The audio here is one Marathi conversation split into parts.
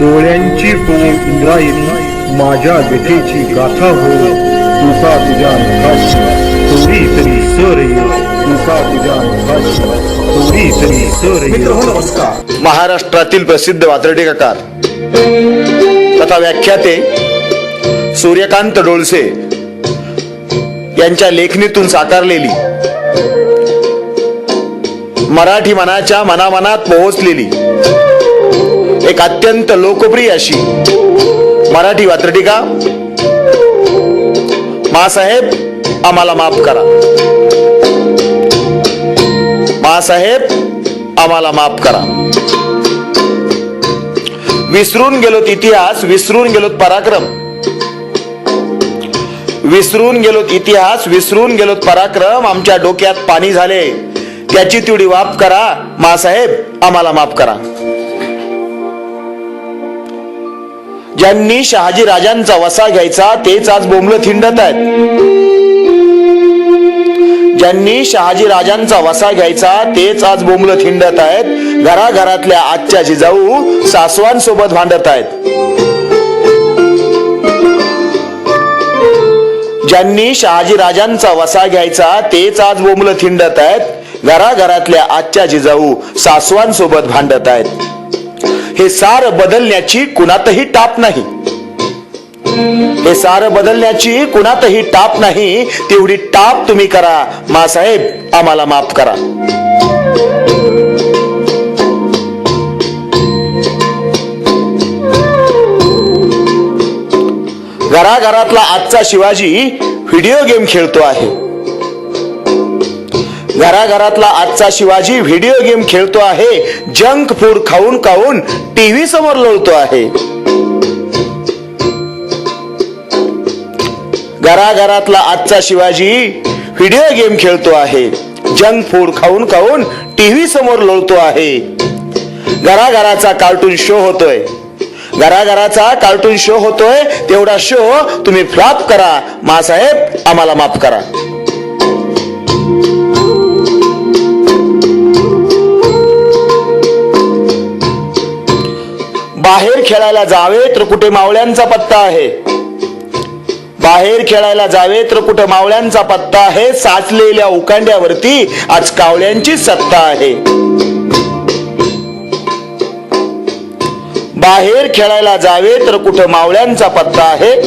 डोळ्यांची तो इंद्रायणी माझ्या व्यथेची गाथा हो तुका तुझ्या मुखाची थोडी तरी सर तुका तुझ्या थोडी तरी सर ये. नमस्कार. महाराष्ट्रातील प्रसिद्ध वात्रटिकाकार तथा व्याख्याते सूर्यकांत डोळसे यांच्या लेखणीतून साकारलेली मराठी मनाच्या मनामनात पोहोचलेली एक अत्यंत लोकप्रिय अशी मराठी वात्रटिका मासाहेब आम्हाला माफ करा. मासाहेब आम्हाला माफ करा. विसरून गेलोत इतिहास विसरून गेलोत पराक्रम. विसरून गेलोत इतिहास विसरून गेलोत पराक्रम. आमच्या डोक्यात पाणी झाले. त्याची तेवढी वाप करा. मासाहेब आम्हाला माफ करा. ज्यांनी शहाजी राजांचा वसा घ्यायचा तेच आज बोंबलं थिंडत आहेत. ज्यांनी शहाजी राजांचा वसा घ्यायचा तेच आज बोंबलं थिंडत आहेत. घराघरातल्या आजच्या जिजाऊ सासवांसोबत भांडत आहेत. ज्यांनी शहाजी राजांचा वसा घ्यायचा तेच आज बोंबलं थिंडत आहेत. घराघरातल्या आजच्या जिजाऊ सासवांसोबत भांडत आहेत. हे सार बदलण्याची कुणातही टाप नाही. हे सार बदलण्याची कुणातही टाप नाही तेवढी टाप तुम्ही करा. मासाहेब आम्हाला माफ करा. घराघरातला आजचा शिवाजी व्हिडिओ गेम खेळतो आहे. घराघरातला आजचा शिवाजी व्हिडिओ गेम खेळतो आहे. जंक फूड खाऊन खाऊन टीव्ही समोर लोळतो आहे. घराघरातला आजचा शिवाजी व्हिडिओ गेम खेळतो आहे. जंक फूड खाऊन खाऊन टीव्ही समोर लोळतो आहे. घराघराचा कार्टून शो होतोय. घराघराचा कार्टून शो होतोय तेवढा शो तुम्ही फ्लॉप करा. मासाहेब आम्हाला माफ करा. बाहेर खेळायला जावे तर कुठे मावळ्यांचा पत्ता आहे? बाहेर खेळायला जावे तर कुठं मावळ्यांचा पत्ता आहे? साचलेल्या उकांड्यावरती आज कावळ्यांची सत्ता आहे. बाहेर खेळायला जावे तर कुठं मावळ्यांचा पत्ता आहे?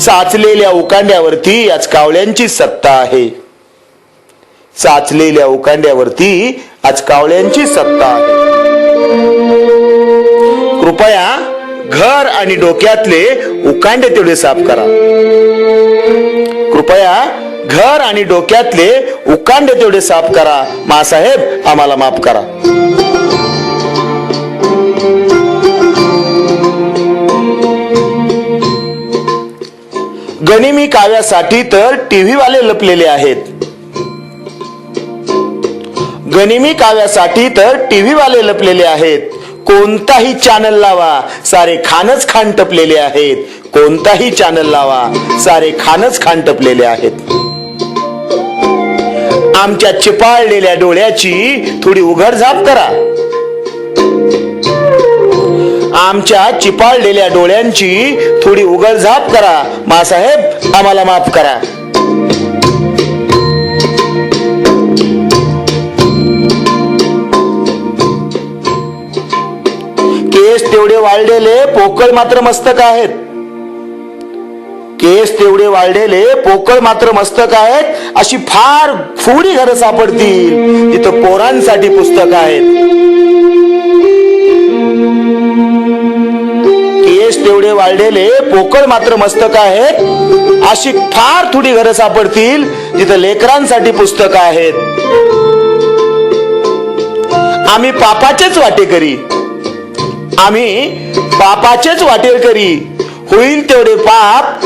साचलेल्या उकांड्यावरती आज कावळ्यांची सत्ता आहे. साचलेल्या उकांड्यावरती आज कावळ्यांची सत्ता आहे. कृपया घर आणि डोक्यातले उकांडे तेवढे साफ करा. कृपया घर आणि डोक्यातले उकांडे तेवढे साफ करा. मासाहेब आम्हाला माफ करा. गनिमी काव्यासाठी तर टीव्ही वाले लपलेले आहेत. गनिमी काव्यासाठी तर टीव्ही वाले लपलेले आहेत. कोणताही चॅनल लावा. सारे खानच खान टपलेले आहेत. कोणताही चॅनल लावा. सारे खानच खान टपलेले आहेत. आमच्या चिपाळलेल्या डोळ्याची थोडी उघडझाप करा. आमच्या चिपाळलेल्या डोळ्यांची थोडी उघडझाप करा. मासाहेब आम्हाला माफ करा. तेवढे वाळलेले पोकळ मात्र मस्तक आहेत. केस तेवढे वाळलेले पोकळ मात्र मस्तक आहेत. अशी फार थोडी घरं सापडतील. तिथं पोरांसाठी पुस्तक आहेत. केस तेवढे वाळलेले पोकळ मात्र मस्तक आहेत. अशी फार थोडी घरं सापडतील. तिथं लेकरांसाठी पुस्तकं आहेत. आम्ही पापाचेच वाटेकरी. आम्ही पापाचेच वाटेल करी. होईल तेवढे पाप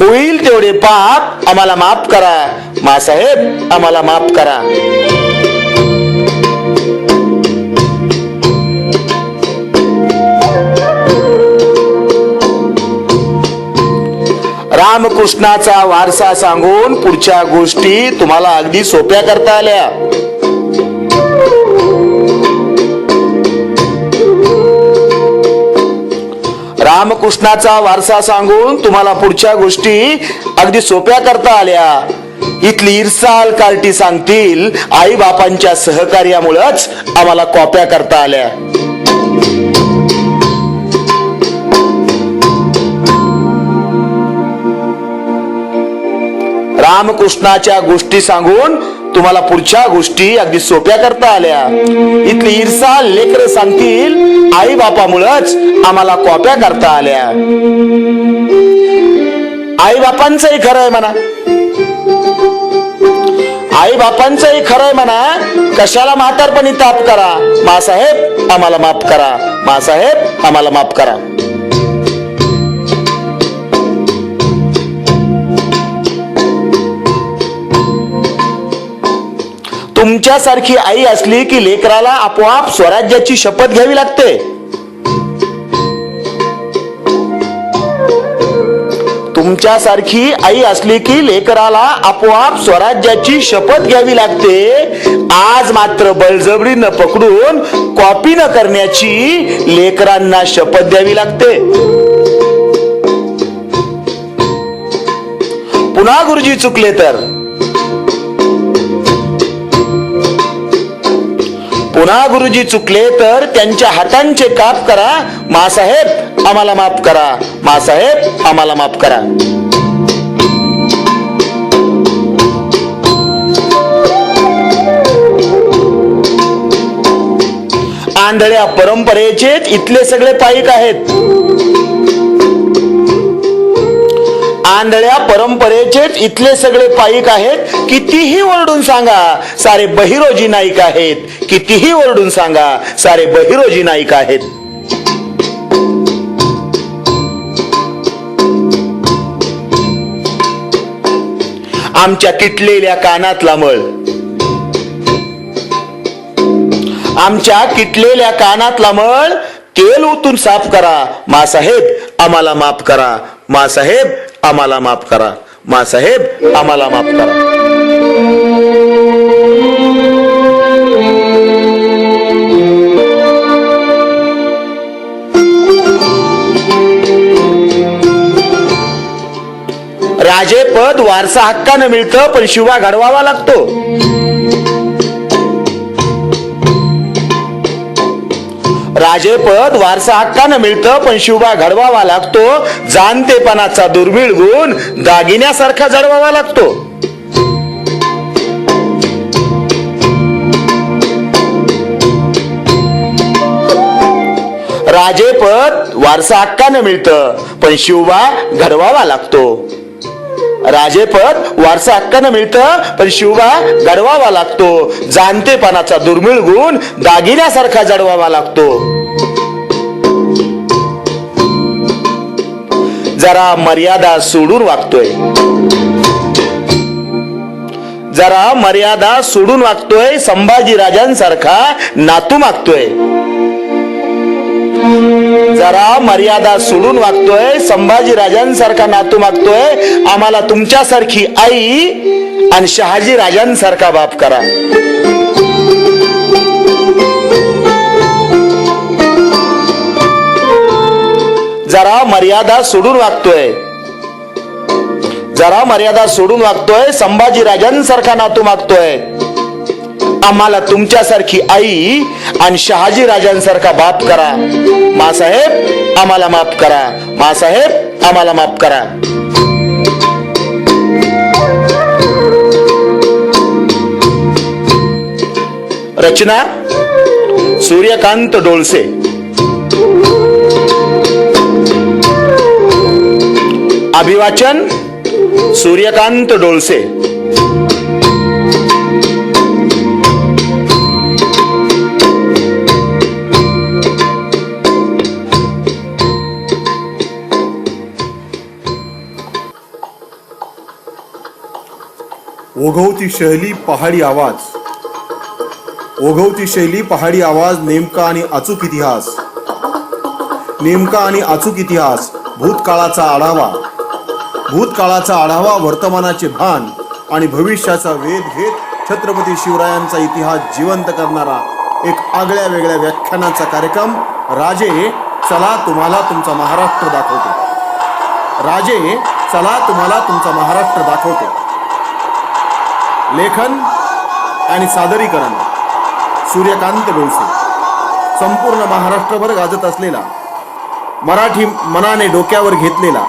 होईल तेवढे पाप आम्हाला माफ करा. मासाहेब आम्हाला माफ करा. रामकृष्णाचा वारसा सांगून पुढच्या गोष्टी तुम्हाला अगदी सोप्या करता आल्या. रामकृष्णाचा वारसा सांगून तुम्हाला पुढच्या गोष्टी अगदी सोप्या करता आल्या. इथली इरसाल कार्टी सांगतील आई बापांच्या सहकार्यामुळेच आम्हाला कॉप्या करता आल्या. रामकृष्णाच्या गोष्टी सांगून तुम्हाला पुढच्या गोष्टी अगदी सोप्या करता आल्या. इथली ईर्षा लेकर सांगतील आई बापामुळेच आम्हाला कॉप्या करता आल्या. आई बापांचंही खरं आहे म्हणा. आई बापांचंही खरंय म्हणा. कशाला म्हातारपणी ताप करा? मासाहेब आम्हाला माफ करा. मासाहेब आम्हाला माफ करा. तिच्यासारखी आई असली की लेकराला आपोआप स्वराज्याची शपथ घ्यावी लागते. तुमच्यासारखी आई असली की लेकराला आपोआप स्वराज्याची शपथ घ्यावी लागते. आज मात्र बळजबरीनं पकडून कॉपी न करण्याची लेकरांना शपथ द्यावी लागते. पुन्हा गुरुजी चुकले तर? पुन्हा गुरुजी चुकले तर त्यांच्या हातांचे काप करा. मासाहेब आम्हाला माफ करा. मासाहेब आम्हाला माफ करा. आंधळ्या परंपरेचे इथले सगळे पाईक आहेत. आंधळ्या परंपरेचेच इथले सगळे पाईक आहेत. कितीही ओरडून सांगा सारे बहिरोजी नाईक आहेत. कितीही ओरडून सांगा सारे बहिरोजी नाईक आहेत. आमच्या किटलेल्या कानातला मळ. आमच्या किटलेल्या कानातला मळ तेल ओतून साफ करा. मासाहेब आम्हाला माफ करा. मासाहेब आम्हाला माफ करा. मासाहेब आम्हाला माफ करा. राजेपद वारसा हक्कानं मिळतं पण शिवा घडवावा लागतो. राजेपद वारसा हक्कानं मिळतं पण शिवबा घडवावा लागतो. जाणतेपणाचा दुर्मिळ गुण दागिन्यासारखा जडवावा लागतो. राजेपद वारसा हक्कानं मिळतं पण शिवबा घडवावा लागतो. राजेपद वारसा हक्कानं मिळतं पण शिवबा गडवावा लागतो. जाणतेपणाचा दुर्मिळ गुण दागिन्यासारखा जडवावा लागतो. जरा मर्यादा सोडून वागतोय. जरा मर्यादा सोडून वागतोय संभाजी राजांसारखा नातू मागतोय. जरा मर्यादा सोडून वागतोय संभाजी राजांसारखा नातू मागतोय आम्हाला तुमच्यासारखी आई आणि शहाजी राजांसारखा बाप करा. जरा मर्यादा सोडून वागतोय. जरा मर्यादा सोडून वागतोय संभाजी राजांसारखा नातू मागतोय आम्हाला तुमच्यासारखी आई आणि शहाजी राजांसारखा बाप करा. मासाहेब आम्हाला माफ करा. मासाहेब आम्हाला माफ करा. रचना सूर्यकांत डोळसे. अभिवाचन सूर्यकांत डोळसे. ओघवती शैली पहाडी आवाज. ओघवती शैली पहाडी आवाज नेमका आणि अचूक इतिहास. नेमका आणि अचूक इतिहास भूतकाळाचा आढावा. भूतकाळाचा आढावा वर्तमानाचे भान आणि भविष्याचा वेध घेत छत्रपती शिवरायांचा इतिहास जिवंत करणारा एक आगळ्या वेगळ्या व्याख्यानाचा कार्यक्रम. राजे चला तुम्हाला तुमचा महाराष्ट्र दाखवतो. राजे चला तुम्हाला तुमचा महाराष्ट्र दाखवतो. लेखन आणि सादरीकरण. सूर्यकांत डोळसे संपूर्ण महाराष्ट्रभर गाजत असलेला मराठी मनाने डोक्यावर घेतलेला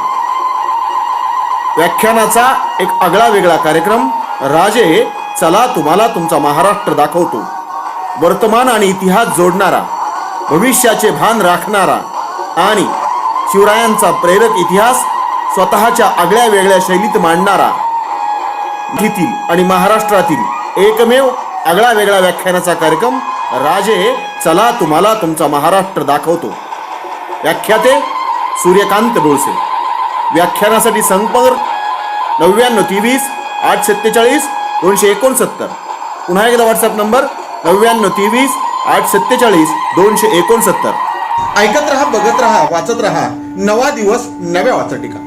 व्याख्यानाचा एक आगळा वेगळा कार्यक्रम राजे चला तुम्हाला तुमचा महाराष्ट्र दाखवतो. वर्तमान आणि इतिहास जोडणारा भविष्याचे भान राखणारा आणि शिवरायांचा प्रेरक इतिहास स्वतःच्या आगळ्या वेगळ्या शैलीत मांडणारा मराठीतील आणि महाराष्ट्रातील एकमेव आगळा वेगळा व्याख्यानाचा कार्यक्रम राजे चला तुम्हाला तुमचा महाराष्ट्र दाखवतो. व्याख्याते सूर्यकांत डोळसे व्याख्यानासाठी संपर्क नव्याण्णव तेवीस आठ सत्तेचाळीस दोनशे एकोणसत्तर. पुन्हा एकदा व्हॉट्सअप नंबर नव्याण्णव तेवीस आठ सत्तेचाळीस दोनशे एकोणसत्तर. ऐकत रहा बघत रहा वाचत रहा. नवा दिवस नव्या वाचटिका.